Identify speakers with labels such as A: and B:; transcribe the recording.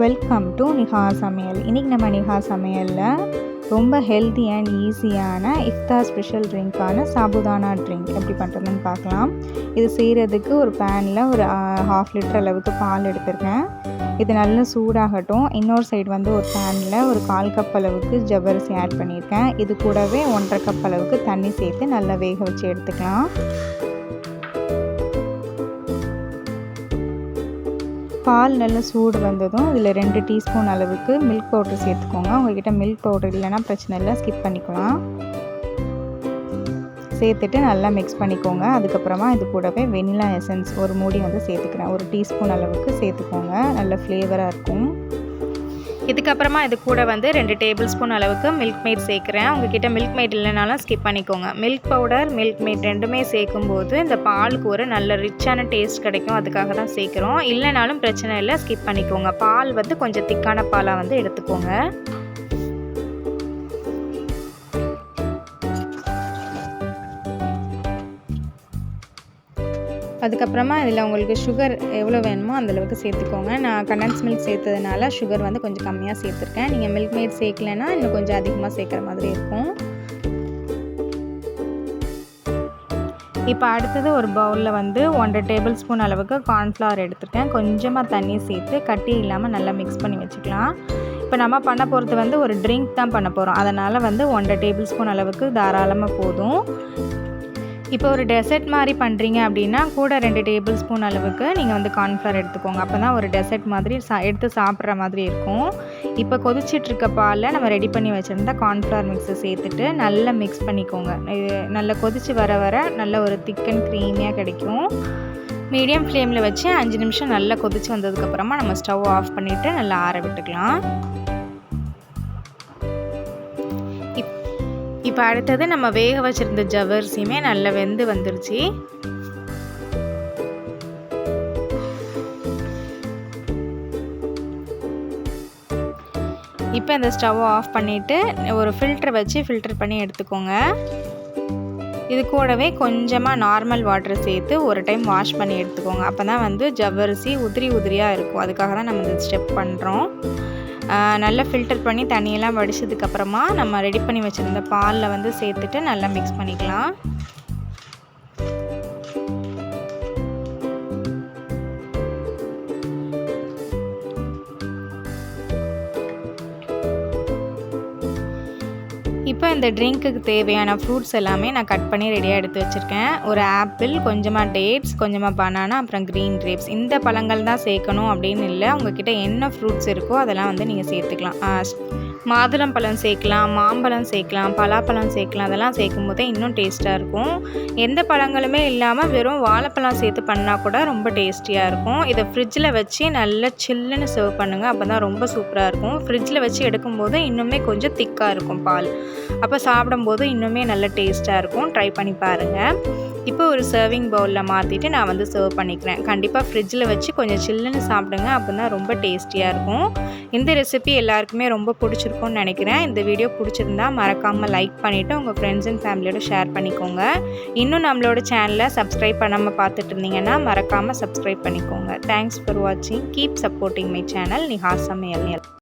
A: Welcome to Niha சமையல் இன்றைக்கி நம்ம நிஹா சமையலில் ரொம்ப ஹெல்த்தி அண்ட் ஈஸியான இஃப்தா ஸ்பெஷல் ட்ரிங்க்கான சாபுதானா ட்ரிங்க் எப்படி பண்ணுறதுன்னு பார்க்கலாம். இது செய்கிறதுக்கு ஒரு பேனில் ஒரு ஹாஃப் லிட்டர் அளவுக்கு பால் எடுத்திருக்கேன். இது நல்லா சூடாகட்டும். இன்னொரு சைடு வந்து ஒரு பேனில் ஒரு கால் கப் அளவுக்கு ஜவ்வரிசி ஆட் பண்ணியிருக்கேன். இது கூடவே ஒன்றரை கப் அளவுக்கு தண்ணி சேர்த்து நல்லா வேக வச்சு எடுத்துக்கலாம். பால் நல்லா சூடு வந்ததும் இதில் ரெண்டு டீஸ்பூன் அளவுக்கு மில்க் பவுடர் சேர்த்துக்கோங்க. உங்கள்கிட்ட மில்க் பவுடர் இல்லைன்னா பிரச்சனை இல்லை. ஸ்கிப் பண்ணிக்கலாம். சேர்த்துட்டு நல்லா மிக்ஸ் பண்ணிக்கோங்க. அதுக்கப்புறமா இது கூடவே வெனிலா எசன்ஸ் ஒரு மூடி வந்து சேர்த்துக்கிறேன். ஒரு டீஸ்பூன் அளவுக்கு சேர்த்துக்கோங்க. நல்ல ஃப்ளேவராக இருக்கும். இதுக்கப்புறமா இது கூட வந்து ரெண்டு டேபிள் ஸ்பூன் அளவுக்கு மில்க் மேட் சேர்க்குறேன். உங்ககிட்ட மில்க் மேட் இல்லைனாலும் ஸ்கிப் பண்ணிக்கோங்க. மில்க் பவுடர் மில்க் மேட் ரெண்டுமே சேர்க்கும் போது இந்த பாலுக்கு ஒரு நல்ல ரிச்சான டேஸ்ட் கிடைக்கும். அதுக்காக தான் சேர்க்குறோம். இல்லைனாலும் பிரச்சனை இல்லை ஸ்கிப் பண்ணிக்கோங்க. பால் வந்து கொஞ்சம் திக்கான பாலாக வந்து எடுத்துக்கோங்க. அதுக்கப்புறமா இதில் உங்களுக்கு சுகர் எவ்வளோ வேணுமோ அந்தளவுக்கு சேர்த்துக்கோங்க. நான் கண்டன்ஸ் மில்க் சேர்த்ததுனால சுகர் வந்து கொஞ்சம் கம்மியாக சேர்த்துருக்கேன். நீங்கள் மில்க் மேட் சேர்க்கலைன்னா இன்னும் கொஞ்சம் அதிகமாக சேர்க்குற மாதிரி இருக்கும். இப்போ அடுத்தது ஒரு பவுலில் வந்து ஒன்றரை டேபிள் ஸ்பூன் அளவுக்கு கார்ன்ஃப்ளவர் எடுத்துருக்கேன். கொஞ்சமாக தண்ணி சேர்த்து கட்டி இல்லாமல் நல்லா மிக்ஸ் பண்ணி வச்சுக்கலாம். இப்போ நம்ம பண்ண போகிறது வந்து ஒரு ட்ரிங்க் தான் பண்ண போகிறோம் அதனால் வந்து ஒன்றரை டேபிள் ஸ்பூன் அளவுக்கு தாராளமாக போதும். இப்போ ஒரு டெசர்ட் மாதிரி பண்ணுறீங்க அப்படின்னா கூட ரெண்டு டேபிள் ஸ்பூன் அளவுக்கு நீங்கள் வந்து கார்ன்ஃப்ளவர் எடுத்துக்கோங்க. அப்போ தான் ஒரு டெசர்ட் மாதிரி சா எடுத்து சாப்பிட்ற மாதிரி இருக்கும். இப்போ கொதிச்சிட்ருக்க பாலில் நம்ம ரெடி பண்ணி வச்சுருந்தா கார்ன்ஃப்ளவர் மிக்ஸை சேர்த்துட்டு நல்லா மிக்ஸ் பண்ணிக்கோங்க. இது நல்லா கொதித்து வர வர நல்ல ஒரு திக் அண்ட் க்ரீமியாக கிடைக்கும். மீடியம் ஃப்ளேமில் வச்சு அஞ்சு நிமிஷம் நல்லா கொதித்து வந்ததுக்கப்புறமா நம்ம ஸ்டவ் ஆஃப் பண்ணிவிட்டு நல்லா ஆற விட்டுக்கலாம். இப்போ அடுத்தது நம்ம வேக வச்சுருந்த ஜவ்வரிசியுமே நல்லா வெந்து வந்துருச்சு. இப்போ இந்த ஸ்டவ்வை ஆஃப் பண்ணிவிட்டு ஒரு ஃபில்டர் வச்சு ஃபில்டர் பண்ணி எடுத்துக்கோங்க. இது கூடவே கொஞ்சமாக நார்மல் வாட்டர் சேர்த்து ஒரு டைம் வாஷ் பண்ணி எடுத்துக்கோங்க. அப்போ தான் வந்து ஜவ்வரிசி உதிரி உதிரியாக இருக்கும். அதுக்காக தான் நம்ம இந்த ஸ்டெப் பண்ணுறோம் நல்லா ஃபில்டர் பண்ணி தண்ணியெல்லாம் வடிச்சதுக்கப்புறமா நம்ம ரெடி பண்ணி வச்சுருந்த பாலில் வந்து சேர்த்துட்டு நல்லா மிக்ஸ் பண்ணிக்கலாம். இப்போ இந்த ட்ரிங்க்குக்கு தேவையான ஃப்ரூட்ஸ் எல்லாமே நான் கட் பண்ணி ரெடியாக எடுத்து வச்சுருக்கேன். ஒரு ஆப்பிள் கொஞ்சமாக டேட்ஸ் கொஞ்சமாக பனானா அப்புறம் க்ரீன் கிரேப்ஸ் இந்த பழங்கள் தான் சேர்க்கணும் அப்படின்னு இல்லை உங்ககிட்ட என்ன ஃப்ரூட்ஸ் இருக்கோ அதெல்லாம் வந்து நீங்கள் சேர்த்துக்கலாம். மாதுளம்பழம் சேர்க்கலாம் மாம்பழம் சேர்க்கலாம் பலாப்பழம் சேர்க்கலாம் அதெல்லாம் சேர்க்கும் போதே இன்னும் டேஸ்ட்டாக இருக்கும். எந்த பழங்களுமே இல்லாமல் வெறும் வாழைப்பழம் சேர்த்து பண்ணால் கூட ரொம்ப டேஸ்டியாக இருக்கும். இதை ஃப்ரிட்ஜில் வச்சு நல்லா சில்லுன்னு சர்வ் பண்ணுங்கள் அப்போ தான் ரொம்ப சூப்பராக இருக்கும். ஃப்ரிட்ஜில் வச்சு எடுக்கும்போது இன்னுமே கொஞ்சம் திக்காக இருக்கும் பால். அப்போ சாப்பிடும்போது இன்னுமே நல்ல டேஸ்ட்டாக இருக்கும். ட்ரை பண்ணி பாருங்கள் இப்போ ஒரு சர்விங் பவுலில் மாற்றிட்டு நான் வந்து சர்வ் பண்ணிக்கிறேன். கண்டிப்பாக ஃப்ரிட்ஜில் வச்சு கொஞ்சம் சில்லுன்னு சாப்பிடுங்க அப்போ தான் ரொம்ப டேஸ்டியாக இருக்கும். இந்த ரெசிபி எல்லாருக்குமே ரொம்ப பிடிச்சிருக்கும்னு நினைக்கிறேன். இந்த வீடியோ பிடிச்சிருந்தா மறக்காமல் லைக் பண்ணிவிட்டு உங்கள் ஃப்ரெண்ட்ஸ் அண்ட் ஃபேமிலியோட ஷேர் பண்ணிக்கோங்க. இன்னும் நம்மளோட சேனலை சப்ஸ்கிரைப் பண்ணாமல் பார்த்துட்டு இருந்தீங்கன்னா மறக்காமல் சப்ஸ்கிரைப் பண்ணிக்கோங்க. தேங்க்ஸ் ஃபார் வாட்சிங் keep supporting my channel Niha சமையல்